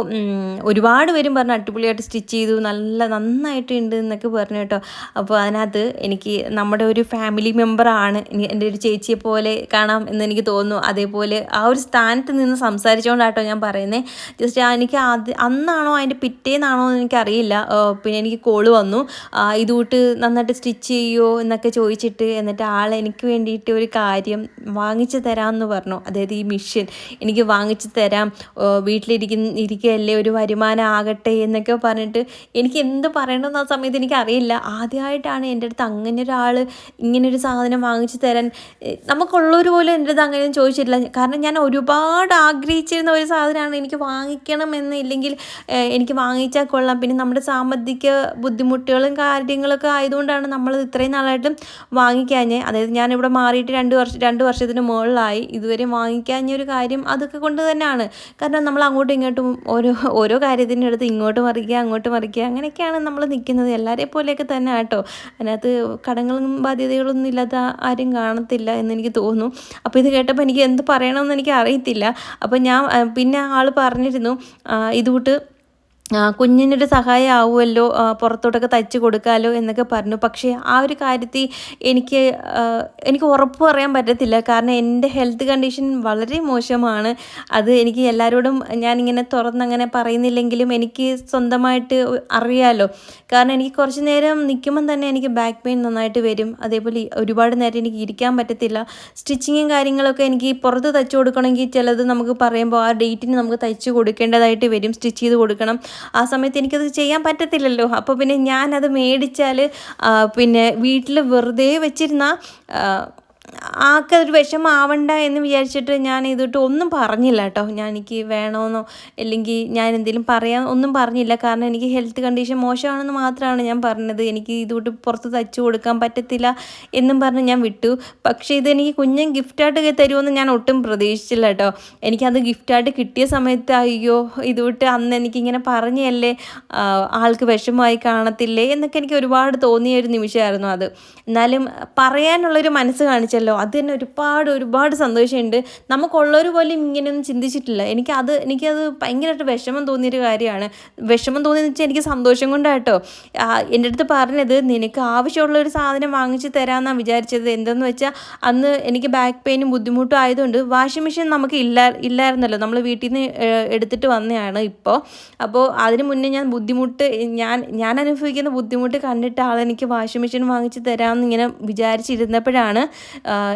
ഒരുപാട് പേരും പറഞ്ഞു അടിപൊളിയായിട്ട് സ്റ്റിച്ച് ചെയ്തു നല്ല നന്നായിട്ട് ഉണ്ട് എന്നൊക്കെ പറഞ്ഞു കേട്ടോ. അപ്പോൾ അതിനകത്ത് എനിക്ക് നമ്മുടെ ഒരു ഫാമിലി മെമ്പറാണ് എന്റെ ഒരു ചേച്ചിയെ പോലെ കാണാം എന്ന് എനിക്ക് തോന്നുന്നു. അതേപോലെ ആ ഒരു സ്ഥാനത്ത് നിന്ന് സംസാരിച്ചുകൊണ്ടാട്ടോ ഞാൻ പറയുന്നത് ജസ്റ്റ് എനിക്ക് ആദ്യം അന്നാണോ പിറ്റേന്നാണോ അതിന്റെ പിറ്റേന്നാണോ എന്ന് എനിക്കറിയില്ല. പിന്നെ എനിക്ക് കോൾ വന്നു. ഇതുകൂട്ട് നന്നായിട്ട് സ്റ്റിച്ച് ചെയ്യുമോ എന്നൊക്കെ ചോദിച്ചിട്ട് എന്നിട്ട് ആൾ എനിക്ക് വേണ്ടിയിട്ട് ഒരു കാര്യം വാങ്ങിച്ച് തരാമെന്ന് പറഞ്ഞു. അതായത് ഈ മിഷ്യൻ എനിക്ക് വാങ്ങിച്ച് തരാം. വീട്ടിലിരിക്കുന്ന ഇരിക്കുകയല്ലേ ഒരു വരുമാനം ആകട്ടെ എന്നൊക്കെ പറഞ്ഞിട്ട് എനിക്ക് എന്ത് പറയണമെന്ന് ആ സമയത്ത് എനിക്കറിയില്ല. ആദ്യമായിട്ടാണ് എന്റെ അടുത്ത് അങ്ങനെ ഒരാൾ ഇങ്ങനെ ഒരു സാധനം വാങ്ങിച്ച് തരാൻ. നമുക്കുള്ളവർ പോലും എന്റെ അടുത്ത് അങ്ങനെ ചോദിച്ചിട്ടില്ല. കാരണം ഞാൻ ഒരുപാട് ആഗ്രഹിച്ചിരുന്ന ഒരു സാധനമാണ് എനിക്ക് വാങ്ങിക്കണം എന്നില്ലെങ്കിൽ എനിക്ക് വാങ്ങിച്ചാൽ കൊള്ളാം. പിന്നെ നമ്മുടെ സാമ്പത്തിക ബുദ്ധിമുട്ടുകളും കാര്യങ്ങളൊക്കെ ആയതുകൊണ്ടാണ് നമ്മൾ ഇത്രയും നാളായിട്ടും വാങ്ങിക്കാഞ്ഞ്. അതായത് ഞാനിവിടെ മാറിയിട്ട് രണ്ട് വർഷം രണ്ട് വർഷത്തിന് മുകളിലായി. ഇതുവരെ വാങ്ങിക്കാഞ്ഞ ഒരു കാര്യം അതൊക്കെ കൊണ്ട് തന്നെയാണ്. കാരണം നമ്മൾ അങ്ങോട്ടും ഇങ്ങോട്ടും ഓരോ ഓരോ കാര്യത്തിന്റെ അടുത്ത് ഇങ്ങോട്ട് മറിക്കുക അങ്ങോട്ട് മറിക്കുക അങ്ങനെയൊക്കെയാണ് നമ്മൾ നിൽക്കുന്നത്. എല്ലാവരെ പോലെയൊക്കെ തന്നെ കേട്ടോ അതിനകത്ത് കടങ്ങളും ബാധ്യതകളൊന്നും ഇല്ലാത്ത ആരും കാണത്തില്ല എന്നെനിക്ക് തോന്നുന്നു. അപ്പോൾ ഇത് കേട്ടപ്പോൾ എനിക്ക് എന്ത് പറയണമെന്ന് എനിക്ക് അറിയത്തില്ല. അപ്പോൾ ഞാൻ പിന്നെ ആൾ പറഞ്ഞിരുന്നു ഇതുകൂട്ട് കുഞ്ഞിനൊരു സഹായം ആവുമല്ലോ പുറത്തോട്ടൊക്കെ തയ്ച്ചു കൊടുക്കാമല്ലോ എന്നൊക്കെ പറഞ്ഞു. പക്ഷേ ആ ഒരു കാര്യത്തിൽ എനിക്ക് എനിക്ക് ഉറപ്പ് പറയാൻ പറ്റത്തില്ല. കാരണം എന്റെ ഹെൽത്ത് കണ്ടീഷൻ വളരെ മോശമാണ്. അത് എനിക്ക് എല്ലാവരോടും ഞാനിങ്ങനെ തുറന്നങ്ങനെ പറയുന്നില്ലെങ്കിലും എനിക്ക് സ്വന്തമായിട്ട് അറിയാമല്ലോ കാരണം എനിക്ക് കുറച്ച് നേരം നിൽക്കുമ്പം തന്നെ എനിക്ക് ബാക്ക് പെയിൻ നന്നായിട്ട് വരും. അതേപോലെ ഒരുപാട് നേരം എനിക്ക് ഇരിക്കാൻ പറ്റത്തില്ല. സ്റ്റിച്ചിങ്ങും കാര്യങ്ങളൊക്കെ എനിക്ക് പുറത്ത് തയ്ച്ചു കൊടുക്കണമെങ്കിൽ ചിലത് നമുക്ക് പറയുമ്പോൾ ആ ഡേറ്റിന് നമുക്ക് തയ്ച്ചു കൊടുക്കേണ്ടതായിട്ട് വരും. സ്റ്റിച്ച് ചെയ്ത് കൊടുക്കണം. ആ സമയത്ത് എനിക്കത് ചെയ്യാൻ പറ്റത്തില്ലല്ലോ. അപ്പോൾ പിന്നെ ഞാനത് മേടിച്ചാൽ പിന്നെ വീട്ടിൽ വെറുതെ വെച്ചിരുന്ന ഒരു വിഷമാവണ്ട എന്ന് വിചാരിച്ചിട്ട് ഞാൻ ഇതിട്ട് ഒന്നും പറഞ്ഞില്ല കേട്ടോ. ഞാൻ എനിക്ക് വേണമെന്നോ അല്ലെങ്കിൽ ഞാൻ എന്തെങ്കിലും പറയാൻ ഒന്നും പറഞ്ഞില്ല. കാരണം എനിക്ക് ഹെൽത്ത് കണ്ടീഷൻ മോശമാണെന്ന് മാത്രമാണ് ഞാൻ പറഞ്ഞത്. എനിക്ക് ഇതുകൊണ്ട് പുറത്ത് തച്ചു കൊടുക്കാൻ പറ്റത്തില്ല എന്നും പറഞ്ഞ് ഞാൻ വിട്ടു. പക്ഷേ ഇതെനിക്ക് കുഞ്ഞൻ ഗിഫ്റ്റായിട്ട് തരുമെന്ന് ഞാൻ ഒട്ടും പ്രതീക്ഷിച്ചില്ല കേട്ടോ. എനിക്കത് ഗിഫ്റ്റായിട്ട് കിട്ടിയ സമയത്ത് അയ്യോ ഇതുവിട്ട് അന്ന് എനിക്കിങ്ങനെ പറഞ്ഞല്ലേ ആൾക്ക് വിഷമമായി കാണത്തില്ലേ എന്നൊക്കെ എനിക്ക് ഒരുപാട് തോന്നിയ ഒരു നിമിഷമായിരുന്നു അത്. എന്നാലും പറയാനുള്ളൊരു മനസ്സ് കാണിച്ചല്ലോ അത് തന്നെ ഒരുപാട് ഒരുപാട് സന്തോഷമുണ്ട്. നമുക്കുള്ളവർ പോലും ഇങ്ങനെയൊന്നും ചിന്തിച്ചിട്ടില്ല. എനിക്കത് എനിക്കത് ഭയങ്കരമായിട്ട് വിഷമം തോന്നിയൊരു കാര്യമാണ്. വിഷമം തോന്നിയെന്ന് വെച്ചാൽ എനിക്ക് സന്തോഷം കൊണ്ടാട്ടോ. എന്റെ അടുത്ത് പറഞ്ഞത് നിനക്ക് ആവശ്യമുള്ള ഒരു സാധനം വാങ്ങിച്ച് തരാമെന്നാണ് വിചാരിച്ചത്. എന്തെന്ന് വെച്ചാൽ അന്ന് എനിക്ക് ബാക്ക് പെയിനും ബുദ്ധിമുട്ടും ആയതുകൊണ്ട് വാഷിംഗ് മെഷീൻ നമുക്ക് ഇല്ല ഇല്ലായിരുന്നല്ലോ. നമ്മൾ വീട്ടിൽ നിന്ന് എടുത്തിട്ട് വന്നതാണ് ഇപ്പോൾ അപ്പോൾ അതിന് മുന്നേ ഞാൻ ബുദ്ധിമുട്ട് ഞാൻ ഞാൻ അനുഭവിക്കുന്ന ബുദ്ധിമുട്ട് കണ്ടിട്ട് ആളെനിക്ക് വാഷിംഗ് മെഷീൻ വാങ്ങിച്ച് തരാമെന്ന് ഇങ്ങനെ വിചാരിച്ചിരുന്നപ്പോഴാണ്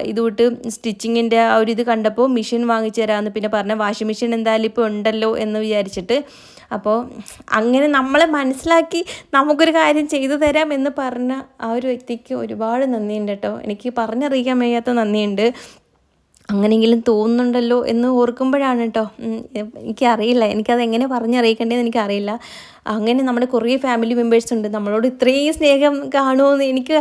ഇതുകൊണ്ട് സ്റ്റിച്ചിങ്ങിന്റെ ആ ഒരു ഇത് കണ്ടപ്പോൾ മെഷീൻ വാങ്ങിച്ചു തരാമെന്ന് പിന്നെ പറഞ്ഞ വാഷിംഗ് മെഷീൻ എന്തായാലും ഇപ്പോൾ ഉണ്ടല്ലോ എന്ന് വിചാരിച്ചിട്ട് അപ്പോൾ അങ്ങനെ നമ്മളെ മനസ്സിലാക്കി നമുക്കൊരു കാര്യം ചെയ്തു തരാം എന്ന് പറഞ്ഞ ആ ഒരു വ്യക്തിക്ക് ഒരുപാട് നന്ദിയുണ്ട് കേട്ടോ. എനിക്ക് പറഞ്ഞറിയിക്കാൻ വയ്യാത്ത നന്ദിയുണ്ട്. അങ്ങനെയെങ്കിലും തോന്നുന്നുണ്ടല്ലോ എന്ന് ഓർക്കുമ്പോഴാണ് കേട്ടോ. എനിക്കറിയില്ല. എനിക്കത് എങ്ങനെ പറഞ്ഞറിയിക്കേണ്ടതെന്ന് എനിക്കറിയില്ല. അങ്ങനെ നമ്മുടെ കുറേ ഫാമിലി മെമ്പേഴ്സ് ഉണ്ട്. നമ്മളോട് ഇത്രയും സ്നേഹം കാണുമെന്ന് എനിക്ക്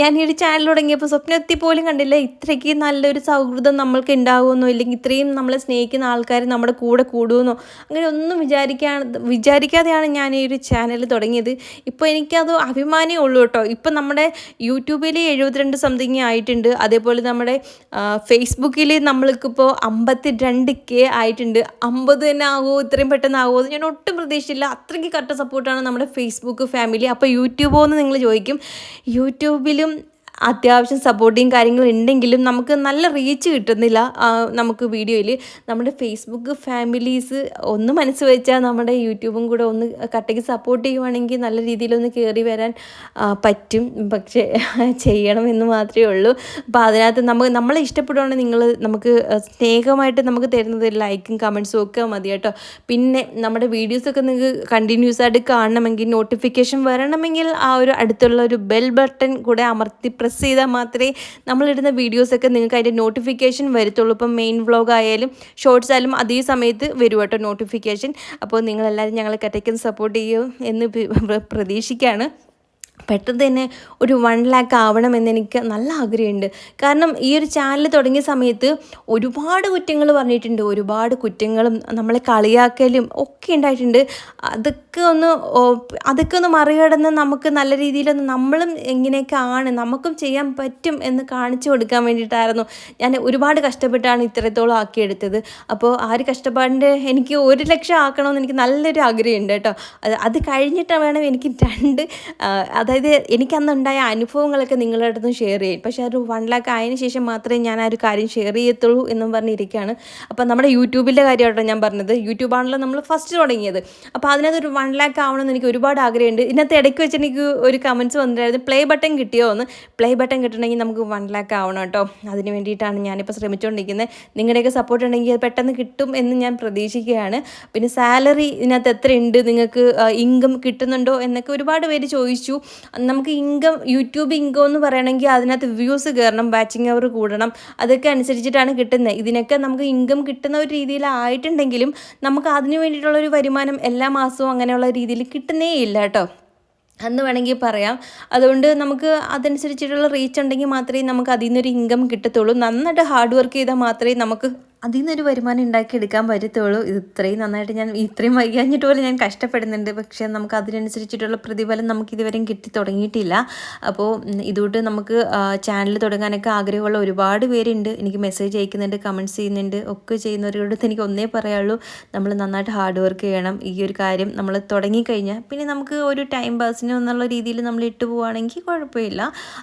ഞാൻ ഈ ഒരു ചാനൽ തുടങ്ങിയപ്പോൾ സ്വപ്നത്തിൽ പോലും കണ്ടില്ല. ഇത്രയ്ക്ക് നല്ലൊരു സൗഹൃദം നമ്മൾക്ക് ഉണ്ടാകുമെന്നോ ഇല്ലെങ്കിൽ ഇത്രയും നമ്മളെ സ്നേഹിക്കുന്ന ആൾക്കാർ നമ്മുടെ കൂടെ കൂടുമെന്നോ അങ്ങനെ ഒന്നും വിചാരിക്കാൻ വിചാരിക്കാതെയാണ് ഞാൻ ഈ ഒരു ചാനൽ തുടങ്ങിയത്. ഇപ്പോൾ എനിക്കത് അഭിമാനമേ ഉള്ളൂ കേട്ടോ. ഇപ്പം നമ്മുടെ യൂട്യൂബിൽ എഴുപത്തിരണ്ട് സംതിങ് ആയിട്ടുണ്ട്. അതേപോലെ നമ്മുടെ ഫേസ്ബുക്കിൽ നമ്മൾക്കിപ്പോൾ അമ്പത്തി രണ്ട് കെ ആയിട്ടുണ്ട്. അമ്പത് തന്നെ ആകുമോ ഇത്രയും പെട്ടെന്ന് ആകുമോ ഞാൻ ഒട്ടും പ്രതീക്ഷിച്ചില്ല. അത്രയ്ക്ക് കറക്റ്റ് സപ്പോർട്ടാണ് നമ്മുടെ ഫേസ്ബുക്ക് ഫാമിലി അപ്പോൾ യൂട്യൂബോ എന്ന് നിങ്ങൾ ചോദിക്കും. യൂട്യൂബിലും അത്യാവശ്യം സപ്പോർട്ടിങ് കാര്യങ്ങൾ ഉണ്ടെങ്കിലും നമുക്ക് നല്ല റീച്ച് കിട്ടുന്നില്ല നമുക്ക് വീഡിയോയിൽ നമ്മുടെ ഫേസ്ബുക്ക് ഫാമിലീസ് ഒന്ന് മനസ്സ് വെച്ചാൽ നമ്മുടെ യൂട്യൂബും കൂടെ ഒന്ന് കട്ടയ്ക്ക് സപ്പോർട്ട് ചെയ്യുവാണെങ്കിൽ നല്ല രീതിയിലൊന്ന് കയറി വരാൻ പറ്റും. പക്ഷേ ചെയ്യണമെന്ന് മാത്രമേ ഉള്ളൂ. അപ്പോൾ അതിനകത്ത് നമുക്ക് നമ്മളെ ഇഷ്ടപ്പെടുവാണെങ്കിൽ നിങ്ങൾ നമുക്ക് സ്നേഹമായിട്ട് നമുക്ക് തരുന്നത് ലൈക്കും കമൻസും ഒക്കെ മതി കേട്ടോ. പിന്നെ നമ്മുടെ വീഡിയോസൊക്കെ നിങ്ങൾക്ക് കണ്ടിന്യൂസ് ആയിട്ട് കാണണമെങ്കിൽ നോട്ടിഫിക്കേഷൻ വരണമെങ്കിൽ ആ ഒരു അടുത്തുള്ള ഒരു ബെൽ ബട്ടൺ കൂടെ അമർത്തി പ്രസ് ചെയ്താൽ മാത്രമേ നമ്മളിടുന്ന വീഡിയോസൊക്കെ നിങ്ങൾക്ക് അതിന്റെ നോട്ടിഫിക്കേഷൻ വരത്തുള്ളൂ. ഇപ്പം മെയിൻ വ്ളോഗ് ആയാലും ഷോർട്സ് ആയാലും അതേ സമയത്ത് വരും കേട്ടോ നോട്ടിഫിക്കേഷൻ അപ്പോൾ നിങ്ങളെല്ലാവരും ഞങ്ങളെ കറ്റയ്ക്ക് സപ്പോർട്ട് ചെയ്യും എന്ന് പ്ര- പ്രതീക്ഷിക്കുകയാണ് പെട്ടെന്ന് തന്നെ ഒരു വൺ ലാക്ക് ആവണമെന്ന് എനിക്ക് നല്ല ആഗ്രഹമുണ്ട്. കാരണം ഈ ഒരു ചാനൽ തുടങ്ങിയ സമയത്ത് ഒരുപാട് കുറ്റങ്ങൾ പറഞ്ഞിട്ടുണ്ട്. ഒരുപാട് കുറ്റങ്ങളും നമ്മളെ കളിയാക്കലും ഒക്കെ ഉണ്ടായിട്ടുണ്ട്. അതൊക്കെ ഒന്ന് അതൊക്കെ ഒന്ന് മറികടന്ന് നമുക്ക് നല്ല രീതിയിലൊന്ന് നമ്മളും എങ്ങനെയൊക്കെ ആണ്. നമുക്കും ചെയ്യാൻ പറ്റും എന്ന് കാണിച്ചു കൊടുക്കാൻ വേണ്ടിയിട്ടായിരുന്നു. ഞാൻ ഒരുപാട് കഷ്ടപ്പെട്ടാണ് ഇത്രത്തോളം ആക്കിയെടുത്തത്. അപ്പോൾ ആ ഒരു കഷ്ടപ്പാടിന്റെ എനിക്ക് ഒരു ലക്ഷം ആക്കണമെന്ന് എനിക്ക് നല്ലൊരു ആഗ്രഹമുണ്ട് കേട്ടോ. അത് കഴിഞ്ഞിട്ട് വേണം എനിക്ക് രണ്ട് അതായത് എനിക്ക് അന്നുണ്ടായ അനുഭവങ്ങളൊക്കെ നിങ്ങളുടെ അടുത്തും ഷെയർ ചെയ്യും. പക്ഷേ ഒരു വൺ ലാക്ക് ആയതിന് ശേഷം മാത്രമേ ഞാൻ ആ ഒരു കാര്യം ഷെയർ ചെയ്യത്തുള്ളൂ എന്നും പറഞ്ഞിരിക്കുകയാണ് അപ്പോൾ നമ്മുടെ യൂട്യൂബിന്റെ കാര്യമായിട്ടോ ഞാൻ പറഞ്ഞത്. യൂട്യൂബാണല്ലോ നമ്മൾ ഫസ്റ്റ് തുടങ്ങിയത്. അപ്പോൾ അതിനകത്ത് ഒരു വൺ ലാക്ക് ആവണമെന്ന് എനിക്ക് ഒരുപാട് ആഗ്രഹമുണ്ട്. ഇന്നത്തെ ഇടയ്ക്ക് വെച്ച് എനിക്ക് ഒരു കമൻസ് വന്നിട്ടായിരുന്നു പ്ലേ ബട്ടൺ കിട്ടിയോ എന്ന്. പ്ലേ ബട്ടൺ കിട്ടണമെങ്കിൽ നമുക്ക് വൺ ലാക്ക് ആവണം കേട്ടോ. അതിന് വേണ്ടിയിട്ടാണ് ഞാനിപ്പോൾ ശ്രമിച്ചുകൊണ്ടിരിക്കുന്നത് നിങ്ങളുടെയൊക്കെ സപ്പോർട്ട് ഉണ്ടെങ്കിൽ അത് പെട്ടെന്ന് കിട്ടും എന്ന് ഞാൻ പ്രതീക്ഷിക്കുകയാണ്. പിന്നെ സാലറി ഇതിനകത്ത് ഉണ്ട് നിങ്ങൾക്ക് ഇൻകം കിട്ടുന്നുണ്ടോ എന്നൊക്കെ ഒരുപാട് പേര് ചോദിച്ചു. നമുക്ക് ഇൻകം യൂട്യൂബ് ഇൻകം എന്ന് പറയണമെങ്കിൽ അതിനകത്ത് വ്യൂസ് കയറണം വാച്ചിങ് അവർ കൂടണം. അതൊക്കെ അനുസരിച്ചിട്ടാണ് കിട്ടുന്നത് ഇതിനൊക്കെ നമുക്ക് ഇൻകം കിട്ടുന്ന ഒരു രീതിയിലായിട്ടുണ്ടെങ്കിലും നമുക്ക് അതിന് വേണ്ടിയിട്ടുള്ള ഒരു വരുമാനം എല്ലാ മാസവും അങ്ങനെയുള്ള രീതിയിൽ കിട്ടുന്നേ ഇല്ല കേട്ടോ. എന്ന് വേണമെങ്കിൽ പറയാം. അതുകൊണ്ട് നമുക്ക് അതനുസരിച്ചിട്ടുള്ള റീച്ച് ഉണ്ടെങ്കിൽ മാത്രമേ നമുക്ക് അതിൽ നിന്നൊരു ഇൻകം കിട്ടത്തുള്ളൂ. നന്നായിട്ട് ഹാർഡ് വർക്ക് ചെയ്താൽ മാത്രമേ നമുക്ക് അതിൽ നിന്നൊരു വരുമാനം ഉണ്ടാക്കിയെടുക്കാൻ പറ്റത്തുള്ളൂ. ഇത് ഇത്രയും നന്നായിട്ട് ഞാൻ ഇത്രയും വൈകാഞ്ഞിട്ട് പോലും ഞാൻ കഷ്ടപ്പെടുന്നുണ്ട്. പക്ഷേ നമുക്ക് അതിനനുസരിച്ചിട്ടുള്ള പ്രതിഫലം നമുക്ക് ഇതുവരെയും കിട്ടി തുടങ്ങിയിട്ടില്ല. അപ്പോൾ ഇതുകൊണ്ട് നമുക്ക് ചാനൽ തുടങ്ങാനൊക്കെ ആഗ്രഹമുള്ള ഒരുപാട് പേരുണ്ട്. എനിക്ക് മെസ്സേജ് അയക്കുന്നുണ്ട് കമന്റ്സ് ചെയ്യുന്നുണ്ട്. ഒക്കെ ചെയ്യുന്നവരോട് എനിക്ക് ഒന്നേ പറയുള്ളൂ നമ്മൾ നന്നായിട്ട് ഹാർഡ് വർക്ക് ചെയ്യണം. ഈ ഒരു കാര്യം നമ്മൾ തുടങ്ങിക്കഴിഞ്ഞാൽ പിന്നെ നമുക്ക് ഒരു ടൈം പാസിന് എന്നുള്ള രീതിയിൽ നമ്മൾ ഇട്ടു പോവുകയാണെങ്കിൽ കുഴപ്പമില്ല.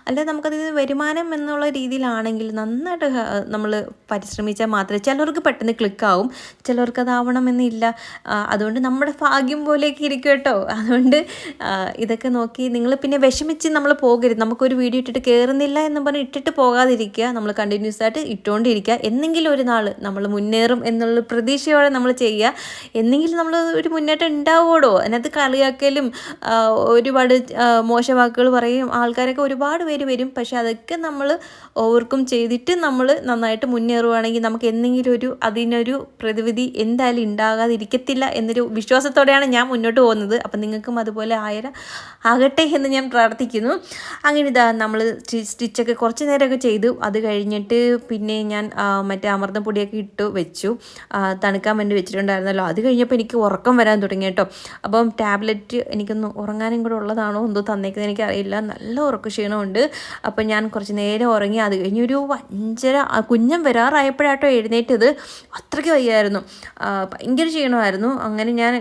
അല്ലാതെ നമുക്കതിന് വരുമാനം എന്നുള്ള രീതിയിലാണെങ്കിൽ നന്നായിട്ട് നമ്മൾ പരിശ്രമിച്ചാൽ മാത്രമേ ചിലർക്ക് പെട്ടെന്ന് ക്ലിക്കാവും ചിലർക്ക് അതാവണമെന്നില്ല. അതുകൊണ്ട് നമ്മുടെ ഭാഗ്യം പോലെയൊക്കെ ഇരിക്കും കേട്ടോ. അതുകൊണ്ട് ഇതൊക്കെ നോക്കി നിങ്ങൾ പിന്നെ വിഷമിച്ച് നമ്മൾ പോകരുത്. നമുക്കൊരു വീഡിയോ ഇട്ടിട്ട് കയറുന്നില്ല എന്ന് പറഞ്ഞ് ഇട്ടിട്ട് പോകാതിരിക്കുക. നമ്മൾ കണ്ടിന്യൂസ് ആയിട്ട് ഇട്ടുകൊണ്ടിരിക്കുക എന്നെങ്കിലും ഒരു നാൾ നമ്മൾ മുന്നേറും എന്നുള്ള പ്രതീക്ഷയോടെ നമ്മൾ ചെയ്യുക. എന്നെങ്കിലും നമ്മൾ ഒരു മുന്നേറ്റം ഉണ്ടാവുമോടോ അതിനകത്ത് കളിയാക്കലും ഒരുപാട് മോശം മോശവാക്കുകൾ പറയും. ആൾക്കാരൊക്കെ ഒരുപാട് പേര് വരും. പക്ഷെ അതൊക്കെ നമ്മൾ ഓവർകം ചെയ്തിട്ട് നമ്മൾ നന്നായിട്ട് മുന്നേറുകയാണെങ്കിൽ നമുക്ക് എന്തെങ്കിലും ഒരു അതിനൊരു പ്രതിവിധി എന്തായാലും ഉണ്ടാകാതിരിക്കത്തില്ല എന്നൊരു വിശ്വാസത്തോടെയാണ് ഞാൻ മുന്നോട്ട് പോകുന്നത്. അപ്പം നിങ്ങൾക്കും അതുപോലെ ആയര ആകട്ടെ എന്ന് ഞാൻ പ്രാർത്ഥിക്കുന്നു. അങ്ങനെ ഇതാ നമ്മൾ സ്റ്റിച്ചൊക്കെ കുറച്ച് നേരമൊക്കെ ചെയ്തു. അത് കഴിഞ്ഞിട്ട് പിന്നെ ഞാൻ മറ്റേ അമൃതം പൊടിയൊക്കെ ഇട്ട് വെച്ചു. തണുക്കാൻ വേണ്ടി വെച്ചിട്ടുണ്ടായിരുന്നല്ലോ. അത് കഴിഞ്ഞപ്പോൾ എനിക്ക് ഉറക്കം വരാൻ തുടങ്ങി കേട്ടോ. അപ്പം ടാബ്ലറ്റ് എനിക്കൊന്ന് ഉറങ്ങാനും കൂടെ ഉള്ളതാണോ എന്തോ തന്നേക്കുന്നത് എനിക്കറിയില്ല. നല്ല ഉറക്ക ക്ഷീണമുണ്ട്. അപ്പം ഞാൻ കുറച്ച് നേരം ഉറങ്ങി. അത് കഴിഞ്ഞ് ഒരു അഞ്ചര കുഞ്ഞം വരാറായപ്പോഴാട്ടോ വരാറായപ്പോഴാട്ടോ എഴുന്നേറ്റത് അത്രയ്ക്ക് വയ്യായിരുന്നു. ഭയങ്കര ക്ഷീണമായിരുന്നു. അങ്ങനെ ഞാൻ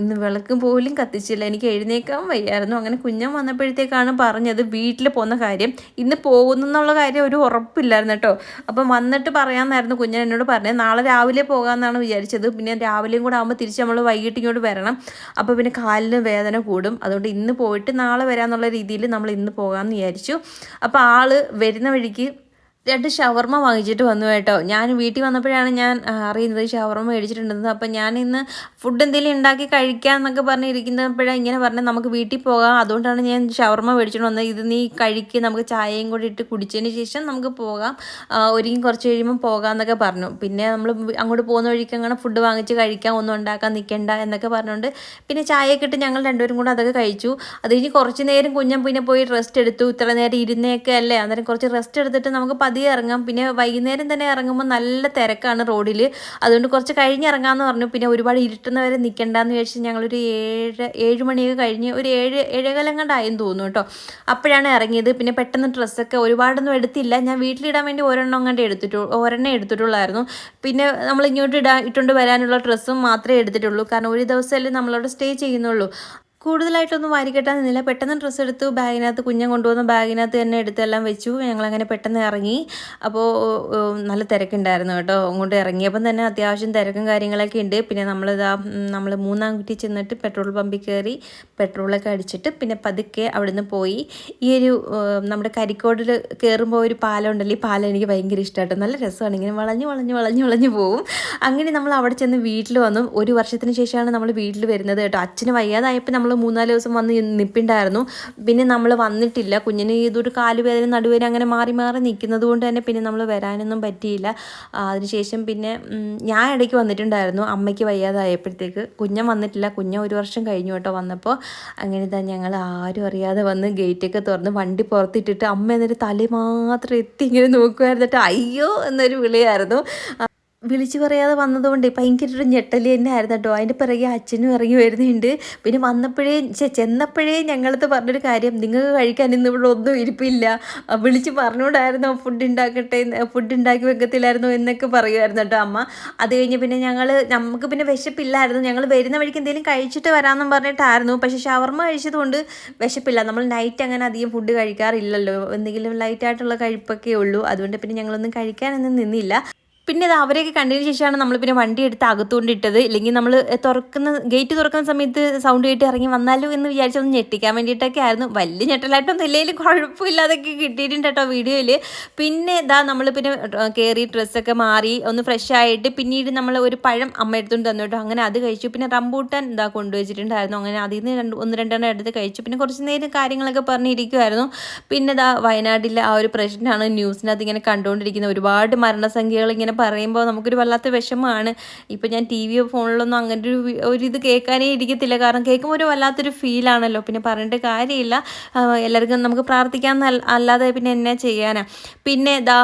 ഇന്ന് വിളക്ക് പോലും കത്തിച്ചില്ല. എനിക്ക് എഴുന്നേക്കാൻ വയ്യായിരുന്നു. അങ്ങനെ കുഞ്ഞൻ വന്നപ്പോഴത്തേക്കാണ് പറഞ്ഞത് വീട്ടിൽ പോകുന്ന കാര്യം. ഇന്ന് പോകുന്നു എന്നുള്ള കാര്യം ഒരു ഉറപ്പില്ലായിരുന്നു കേട്ടോ. അപ്പം വന്നിട്ട് പറയാമെന്നായിരുന്നു കുഞ്ഞൻ എന്നോട് പറഞ്ഞത്. നാളെ രാവിലെ പോകാമെന്നാണ് വിചാരിച്ചത്. പിന്നെ രാവിലെയും കൂടെ ആകുമ്പോൾ തിരിച്ച് നമ്മൾ വൈകിട്ട് ഇങ്ങോട്ട് വരണം. അപ്പോൾ പിന്നെ കാലിന് വേദന കൂടും. അതുകൊണ്ട് ഇന്ന് പോയിട്ട് നാളെ വരാമെന്നുള്ള രീതിയിൽ നമ്മൾ ഇന്ന് പോകാമെന്ന് വിചാരിച്ചു. അപ്പോൾ ആൾ വരുന്ന വഴിക്ക് രണ്ട് ഷവർമ്മ വാങ്ങിച്ചിട്ട് വന്നു കേട്ടോ. ഞാൻ വീട്ടിൽ വന്നപ്പോഴാണ് ഞാൻ അറിയുന്നത് ഷവർമ്മ മേടിച്ചിട്ടുണ്ടെന്ന്. അപ്പം ഞാൻ ഇന്ന് ഫുഡ് എന്തെങ്കിലും ഉണ്ടാക്കി കഴിക്കാം എന്നൊക്കെ പറഞ്ഞിരിക്കുന്നപ്പോഴാണ് ഇങ്ങനെ പറഞ്ഞത് നമുക്ക് വീട്ടിൽ പോകാം. അതുകൊണ്ടാണ് ഞാൻ ഷവർമ്മ മേടിച്ചിട്ട് വന്നത്. ഇത് നീ കഴിക്കുക നമുക്ക് ചായയും കൂടി ഇട്ട് കുടിച്ചതിന് ശേഷം നമുക്ക് പോകാം. ഒരുങ്ങി കുറച്ച് കഴിയുമ്പോൾ പോകാം എന്നൊക്കെ പറഞ്ഞു. പിന്നെ നമ്മൾ അങ്ങോട്ട് പോകുന്ന വഴിക്ക് അങ്ങനെ ഫുഡ് വാങ്ങിച്ച് കഴിക്കാം ഒന്നും ഉണ്ടാക്കാൻ നിൽക്കണ്ട എന്നൊക്കെ പറഞ്ഞുകൊണ്ട് പിന്നെ ചായയൊക്കെ ഇട്ട് ഞങ്ങൾ രണ്ടുപേരും കൂടെ അതൊക്കെ കഴിച്ചു. അത് കഴിഞ്ഞ് കുറച്ച് നേരം കുഞ്ഞൻ പിന്നെ പോയി റെസ്റ്റ് എടുത്തു. ഇത്ര നേരം ഇരുന്നേക്കെ അല്ലേ? അന്നേരം കുറച്ച് റെസ്റ്റ് എടുത്തിട്ട് നമുക്ക് പതിയെ ഇറങ്ങാം. പിന്നെ വൈകുന്നേരം തന്നെ ഇറങ്ങുമ്പോൾ നല്ല തിരക്കാണ് റോഡിൽ അതുകൊണ്ട് കുറച്ച് കഴിഞ്ഞ് ഇറങ്ങാമെന്ന് പറഞ്ഞു. പിന്നെ ഒരുപാട് ഇരുട്ടുന്നവരെ നിൽക്കണ്ടെന്ന് വിചാരിച്ച് ഞങ്ങളൊരു ഏഴ് ഏഴ് മണിയൊക്കെ കഴിഞ്ഞ് ഒരു ഏഴ് ഏഴേകാലം കണ്ടായെന്ന് തോന്നുന്നു കേട്ടോ. അപ്പോഴാണ് ഇറങ്ങിയത്. പിന്നെ പെട്ടെന്ന് ഡ്രസ്സൊക്കെ ഒരുപാടൊന്നും എടുത്തില്ല. ഞാൻ വീട്ടിലിടാൻ വേണ്ടി ഒരെണ്ണം കണ്ടേ എടുത്തിട്ടു ഒരെണ്ണം എടുത്തിട്ടുള്ളായിരുന്നു. പിന്നെ നമ്മൾ ഇങ്ങോട്ട് ഇടാ ഇട്ടുകൊണ്ട് വരാനുള്ള ഡ്രസ്സും മാത്രമേ എടുത്തിട്ടുള്ളൂ. കാരണം ഒരു ദിവസമല്ലേ നമ്മളവിടെ സ്റ്റേ ചെയ്യുന്നുള്ളൂ. കൂടുതലായിട്ടൊന്നും വാരിക്കെട്ടാൻ നിന്നില്ല. പെട്ടെന്ന് ഡ്രസ്സ് എടുത്തു ബാഗിനകത്ത് കുഞ്ഞൻ കൊണ്ടുവന്ന ബാഗിനകത്ത് തന്നെ എടുത്തെല്ലാം വെച്ചു. ഞങ്ങളങ്ങനെ പെട്ടെന്ന് ഇറങ്ങി. അപ്പോൾ നല്ല തിരക്കുണ്ടായിരുന്നു കേട്ടോ. അങ്ങോട്ട് ഇറങ്ങിയപ്പം തന്നെ അത്യാവശ്യം തിരക്കും കാര്യങ്ങളൊക്കെ ഉണ്ട്. പിന്നെ നമ്മളിതാ നമ്മൾ മൂന്നാം കുറ്റി ചെന്നിട്ട് പെട്രോൾ പമ്പിൽ കയറി പെട്രോളൊക്കെ അടിച്ചിട്ട് പിന്നെ പതുക്കെ അവിടുന്ന് പോയി. ഈ ഒരു നമ്മുടെ കരിക്കോടിൽ കയറുമ്പോൾ ഒരു പാലം ഉണ്ടല്ലോ ഈ പാലം എനിക്ക് ഭയങ്കര ഇഷ്ടമായിട്ട് നല്ല രസമാണ്. ഇങ്ങനെ വളഞ്ഞ് വളഞ്ഞ് വളഞ്ഞ് വളഞ്ഞ് പോവും. അങ്ങനെ നമ്മൾ അവിടെ ചെന്ന് വീട്ടിൽ വന്നു. ഒരു വർഷത്തിന് ശേഷമാണ് നമ്മൾ വീട്ടിൽ വരുന്നത് കേട്ടോ. അച്ഛന് വയ്യാതായപ്പോൾ നമ്മൾ മൂന്നാൽ ദിവസം വന്ന് നിപ്പിണ്ടായിരുന്നു. പിന്നെ നമ്മൾ വന്നിട്ടില്ല. കുഞ്ഞിന് ഇതൊരു കാലുവേദന നടുവേദന അങ്ങനെ മാറി മാറി നിൽക്കുന്നത് കൊണ്ട് തന്നെ പിന്നെ നമ്മൾ വരാനൊന്നും പറ്റിയില്ല. അതിനുശേഷം പിന്നെ ഞാൻ ഇടയ്ക്ക് വന്നിട്ടുണ്ടായിരുന്നു. അമ്മയ്ക്ക് വയ്യാതായപ്പോഴത്തേക്ക്. കുഞ്ഞൻ വന്നിട്ടില്ല. കുഞ്ഞൻ ഒരു വർഷം കഴിഞ്ഞു കേട്ടോ വന്നപ്പോൾ. അങ്ങനെ തന്നെ ഞങ്ങൾ ആരും അറിയാതെ വന്ന് ഗേറ്റൊക്കെ തുറന്ന് വണ്ടി പുറത്തിട്ടിട്ട് അമ്മ എന്നൊരു തല മാത്രം എത്തി ഇങ്ങനെ നോക്കുമായിരുന്നിട്ട് അയ്യോ എന്നൊരു വിളിയായിരുന്നു. വിളിച്ചു പറയാതെ വന്നതുകൊണ്ട് ഭയങ്കര ഒരു ഞെട്ടൽ തന്നെ ആയിരുന്നു കേട്ടോ. അതിന്റെ പിറകെ അച്ഛനും ഇറങ്ങി വരുന്നുണ്ട്. പിന്നെ വന്നപ്പോഴേ ചെന്നപ്പോഴേ ഞങ്ങളത് പറഞ്ഞൊരു കാര്യം നിങ്ങൾക്ക് കഴിക്കാൻ ഇന്ന് ഇവിടെ ഒന്നും ഇരിപ്പില്ല. വിളിച്ച് പറഞ്ഞുകൊണ്ടായിരുന്നു ഫുഡ് ഉണ്ടാക്കട്ടെ ഫുഡ് ഉണ്ടാക്കി വെക്കത്തില്ലായിരുന്നു? എന്നൊക്കെ പറയുമായിരുന്നു കേട്ടോ അമ്മ. അത് കഴിഞ്ഞ് പിന്നെ ഞങ്ങൾ നമുക്ക് പിന്നെ വിശപ്പില്ലായിരുന്നു. ഞങ്ങൾ വരുന്ന വഴിക്ക് എന്തെങ്കിലും കഴിച്ചിട്ട് വരാമെന്നും പറഞ്ഞിട്ടായിരുന്നു. പക്ഷേ ഷവർമ്മ കഴിച്ചതുകൊണ്ട് വിശപ്പില്ല. നമ്മൾ നൈറ്റ് അങ്ങനെ അധികം ഫുഡ് കഴിക്കാറില്ലല്ലോ. എന്തെങ്കിലും ലൈറ്റായിട്ടുള്ള കഴിപ്പൊക്കെ ഉള്ളൂ. അതുകൊണ്ട് പിന്നെ ഞങ്ങളൊന്നും കഴിക്കാനൊന്നും നിന്നില്ല. പിന്നെ അത് അവരെയൊക്കെ കണ്ടതിന് ശേഷമാണ് നമ്മൾ പിന്നെ വണ്ടി എടുത്ത് അകത്തുകൊണ്ടിട്ടത്. ഇല്ലെങ്കിൽ നമ്മൾ തുറക്കുന്ന ഗേറ്റ് തുറക്കുന്ന സമയത്ത് സൗണ്ട് കേട്ട് ഇറങ്ങി വന്നാലോ എന്ന് വിചാരിച്ചൊന്ന് ഞെട്ടിക്കാൻ വേണ്ടിയിട്ടൊക്കെ ആയിരുന്നു. വലിയ ഞെട്ടലായിട്ടൊന്നും ഇല്ലെങ്കിലും കുഴപ്പമില്ലാതൊക്കെ കിട്ടിയിട്ടുണ്ട് കേട്ടോ വീഡിയോയിൽ പിന്നെ ഇതാ നമ്മൾ പിന്നെ കയറി ഡ്രസ്സൊക്കെ മാറി ഒന്ന് ഫ്രഷ് ആയിട്ട് പിന്നീട് നമ്മൾ ഒരു പഴം അമ്മ എടുത്തുകൊണ്ട് തന്നു കേട്ടോ. അങ്ങനെ അത് കഴിച്ചു. പിന്നെ റംബൂട്ടാൻ ഇതാ കൊണ്ടുവച്ചിട്ടുണ്ടായിരുന്നു. അങ്ങനെ അതിൽ നിന്ന് രണ്ട് ഒന്ന് രണ്ടെണ്ണം എടുത്ത് കഴിച്ചു. പിന്നെ കുറച്ച് നേരം കാര്യങ്ങളൊക്കെ പറഞ്ഞിരിക്കുമായിരുന്നു പിന്നെ ഇതാ വയനാട്ടിലെ ആ ഒരു പ്രശ്നമാണ് ന്യൂസിനകത്ത് ഇങ്ങനെ കണ്ടുകൊണ്ടിരിക്കുന്നത് ഒരുപാട് മരണസംഖ്യകൾ ഇങ്ങനെ പറയുമ്പോൾ നമുക്കൊരു വല്ലാത്ത വിഷമമാണ്. ഇപ്പം ഞാൻ ടി വിയോ ഫോണിലൊന്നും അങ്ങനെ ഒരു ഒരു ഇത് കേൾക്കാനേ ഇരിക്കത്തില്ല. കാരണം കേൾക്കുമ്പോൾ ഒരു വല്ലാത്തൊരു ഫീലാണല്ലോ പിന്നെ പറഞ്ഞിട്ട് കാര്യമില്ല. എല്ലാവർക്കും നമുക്ക് പ്രാർത്ഥിക്കാൻ അല്ലാതെ പിന്നെ എന്നാ ചെയ്യാനാ? പിന്നെ ഇതാ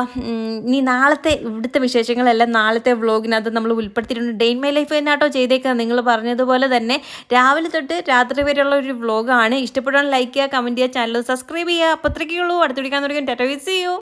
ഇനി നാളത്തെ ഇവിടുത്തെ വിശേഷങ്ങളെല്ലാം നാളത്തെ വ്ളോഗിനകത്ത് നമ്മൾ ഉൾപ്പെടുത്തിയിട്ടുണ്ട്. ഡെയിൻ മൈ ലൈഫ് തന്നെ ചെയ്തേക്കാം നിങ്ങൾ പറഞ്ഞതുപോലെ തന്നെ രാവിലെ തൊട്ട് രാത്രി വരെയുള്ള ഒരു വ്ളോഗാണ് ഇഷ്ടപ്പെടാൻ ലൈക്ക് ചെയ്യുക കമന്റ് ചെയ്യുക ചാനൽ സബ്സ്ക്രൈബ് ചെയ്യുക. അപ്പോൾ അത്രയ്ക്കുള്ളൂ അടുത്ത് പിടിക്കാൻ തുടങ്ങി ടാറ്റ വിസ് ചെയ്യൂ